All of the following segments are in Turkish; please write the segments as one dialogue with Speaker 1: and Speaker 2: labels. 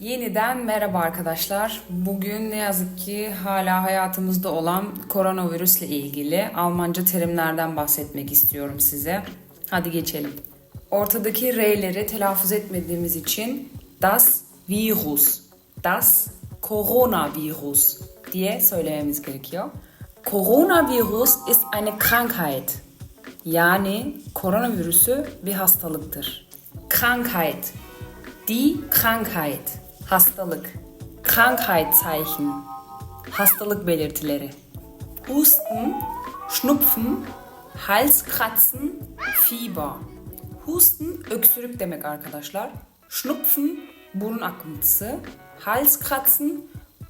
Speaker 1: Yeniden merhaba arkadaşlar. Bugün ne yazık ki hala hayatımızda olan koronavirüsle ilgili Almanca terimlerden bahsetmek istiyorum size. Hadi geçelim. Ortadaki R'leri telaffuz etmediğimiz için das Virus, das Coronavirus diye söylememiz gerekiyor. Coronavirus ist eine Krankheit. Yani koronavirüsü bir hastalıktır. Krankheit. Die Krankheit. Hastalık. Krankheitszeichen. Hastalık belirtileri. Husten, Schnupfen, Halskratzen, Fieber. Husten öksürük demek arkadaşlar. Schnupfen burun akıntısı. Halskratzen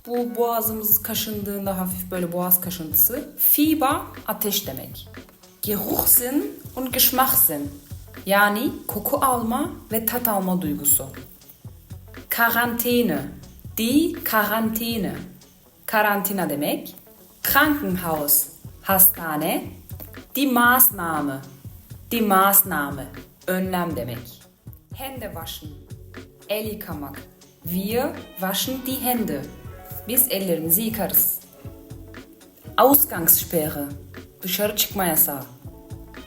Speaker 1: bu boğazımız kaşındığında hafif böyle boğaz kaşıntısı. Fieber ateş demek. Geruchssinn und Geschmackssinn yani koku alma ve tat alma duygusu. Quarantäne, die Quarantäne, karantina demek. Krankenhaus, hastane. Die Maßnahme, die Maßnahme, önlem demek. Hände waschen, el yıkamak. Wir waschen die Hände. Biz ellerimizi yıkarız. Ausgangssperre, dışarı çıkma yasağı.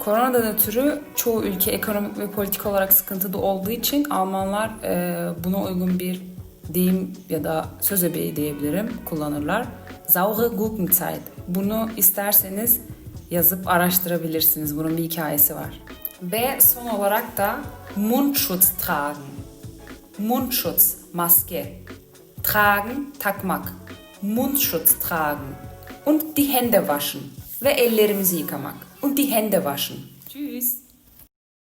Speaker 1: Koronadan ötürü çoğu ülke ekonomik ve politik olarak sıkıntıda olduğu için Almanlar e, buna uygun bir deyim ya da söz öbeği diyebilirim kullanırlar. Saure Gurkenzeit. Bunu isterseniz yazıp araştırabilirsiniz. Bunun bir hikayesi var. Ve son olarak da Mundschutz tragen. Mundschutz, maske. Tragen, takmak. Mundschutz tragen. Und die Hände waschen. Ve ellerimizi yıkamak. Und die Hände waschen. Tschüss.